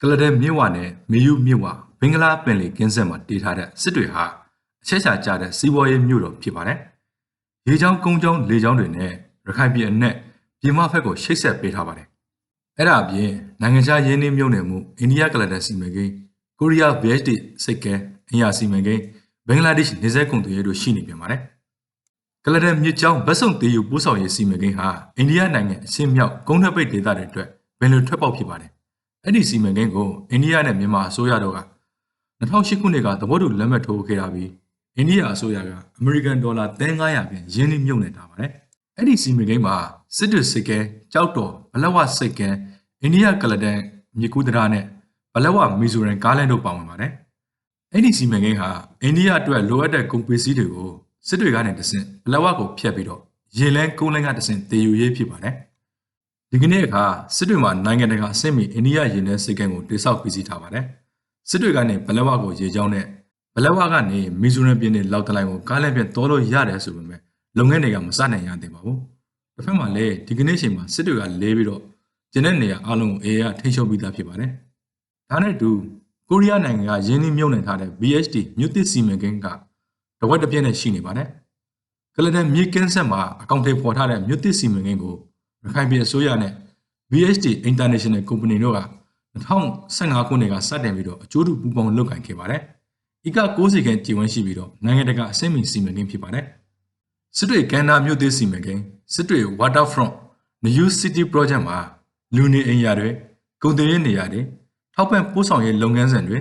ကလဒန်မြစ်ဝနဲ့မေယုမြစ်ဝဘင်္ဂလားပင်လယ်ကင်းဆက်မှာတည်ထားတဲ့စစ်တွေဟာအချက်ချာကျတဲ့စီးပွားရေးမြို့တော်ဖြစ်ပါတယ်။ရေချောင်းကုန်းချောင်းလေချောင်းတွေနဲ့ရခိုင်ပြည်အနက်ပြည်မဖက်ကိုရှိတ်ဆက်ပေးထားပါတယ်။အဲ့ဒါအပြင်နိုင်ငံခြားရင်းနှီးမြှုပ်နှံမှုအိန္ဒိယကလဒန်စီမံကိန်းကိုရီးယား VHD စိတ်ကဲအင်ယာစီမံကိန်းဘင်္ဂလားဒေ့ရှ်နေဆက်ကုန်သွယ်ရေးတို့ရှိနေပြန်ပါတယ်။ကလဒန်မြစ်ကြောင်းဗတ်စုံတေးယူပို့ဆောင်ရေးစီမံကိန်းဟာအိန္ဒိယနိုင်ငံအရှေ့မြောက်ကုန်းထက်ပိတ်ဒေသတွေအတွက်ဘယ်လိုထွက်ပေါက်ဖြစ်ပါတယ်။ အဲ့ဒီစီမံကိန်းကိုအိန္ဒိယနဲ့မြန်မာအစိုးရတို့က2008ခုနှစ်ကသဘောတူလက်မှတ်ထိုးခဲ့တာပြီးအိန္ဒိယအစိုးရကအမေရိကန်ဒေါ်လာ3,900ပြန်ရင်းနှီးမြှုပ်နှံထားပါတယ်။အဲ့ဒီစီမံကိန်းမှာစစ်တပ်စစ်ကဲကြောက်တော်ဘလက်ဝစိတ်ကဲအိန္ဒိယကလဒန်မြစ်ကူးတရာနဲ့ဘလက်ဝမီဇိုရန်ကားလန်တို့ပါဝင်ပါတယ်။အဲ့ဒီစီမံကိန်းဟာအိန္ဒိယအတွက်လိုအပ်တဲ့ကုန်ပစ္စည်းတွေကိုစစ်တွေကနေတဆင့်ဘလဝကိုဖျက်ပြီးတော့ရေလန်းကုန်းလန်းကတဆင့်တည်ယူရေးဖြစ်ပါတယ်။ ဒီကနေ့အခါစစ်တွေမှာနိုင်ငံတကာအဆင့်မီအိန္ဒိယရေနက်စိတ်ကမ်းကိုတိစောက်ပြီးစီးထားပါတယ်။စစ်တွေကနေဘလဝကိုရေကြောင်းနဲ့ဘလဝကနေမီဇိုရမ်ပြည်နယ်လောက်တလိုင်းကိုကားလမ်းပြန်တောလို့ရတယ်ဆိုပေမဲ့လုပ်ငန်းတွေကမစနိုင်ရသေးပါဘူး။တစ်ဖက်မှာလည်းဒီကနေ့ချိန်မှာစစ်တွေကလဲပြီးတော့ကျင်းတဲ့နေရာအလုံးကိုအေအေကထိန်းချုပ်ပြီးသားဖြစ်ပါတယ်။ဒါနဲ့အတူကိုရီးယားနိုင်ငံကယင်းနှိမ့်မြုပ်နှံထားတဲ့ VHD မြို့သစ်စီမံကိန်းကတဝက်တစ်ပြည့်နဲ့ရှိနေပါတယ်။ကလဒန်မြေကင်းဆက်မှာအကောင့်တွေပေါ်ထားတဲ့မြို့သစ်စီမံကိန်းကို ရခိုင်ပြည်အစိုးရနဲ့ VHD International Company တို့က2015ခုနှစ်ကစတင်ပြီးတော့အကျိုးတူပူးပေါင်းလုပ်ကိုင်ခဲ့ပါတယ်။ဤက60ခန်းကြည်ဝန်းရှိပြီးတော့နိုင်ငံတကာအဆင့်မီစီမံကိန်းဖြစ်ပါတယ်။စစ်တွေကန္နာမြို့သစ်စီမံကိန်းစစ်တွေ Waterfront New City Project မှာလူနေအိမ်ယာတွေကုန်သွယ်ရေးနေရာတွေထောက်ပံ့ပို့ဆောင်ရေးလုပ်ငန်းစဉ်တွေ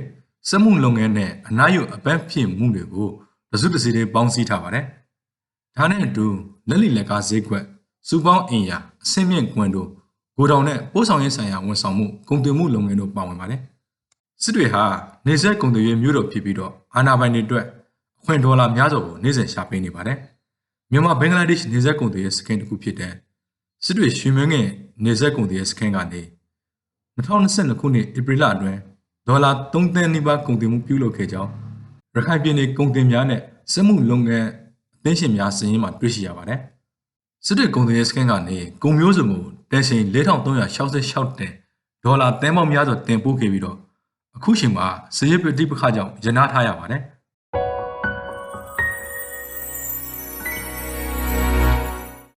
စက်မှုလုပ်ငန်းနဲ့အနားယူအပန်းဖြင့်မှုတွေကိုတစုတစည်းတွေပေါင်းစည်းထားပါတယ်။ဒါနဲ့အတူလက်လီလက်ကားဈေးကွက် စူပေါင်းအိမ်ယာအဆင့်မြင့်ကွန်ဒိုဂိုဒေါင်နဲ့ပို့ဆောင်ရေးဆိုင်ရာဝန်ဆောင်မှုကုန်သွယ်မှုလုပ်ငန်းတို့ပါဝင်ပါတယ်။စစ်တွေဟာနေဆက်ကုန်သွယ်ရေးမြို့တော်ဖြစ်ပြီးတော့အာဏာပိုင်တွေအတွက်အခွင့်ဒေါ်လာများစွာကိုနေ့စဉ်ရှာပေးနေပါတယ်။မြန်မာဘင်္ဂလားဒေ့ရှ်နေဆက်ကုန်သွယ်ရေးစခန်းတစ်ခုဖြစ်တဲ့စစ်တွေရွှေမင်းငယ်နေဆက်ကုန်သွယ်ရေးစခန်းကနေ2022ခုနှစ်ဧပြီလအတွင်းဒေါ်လာ3သန်းနီးပါးကုန်တင်မှုပြုလုပ်ခဲ့ကြောင်းရခိုင်ပြည်နယ်ကုန်တင်များနဲ့စက်မှုလုပ်ငန်းအသင်းရှင်များစည်ရင်းမှာတွေ့ရှိရပါတယ်။ စစ်တွေကုန်တင်ရေးစခန်းကနေကုန်မျိုးစုံကိုတန်ချိန်4366တန်ဒေါ်လာသန်းပေါင်းများစွာတင်ပို့ခဲ့ပြီးတော့အခုချိန်မှာစည်ရပတိပခကြောင့်ရနာထားရပါတယ်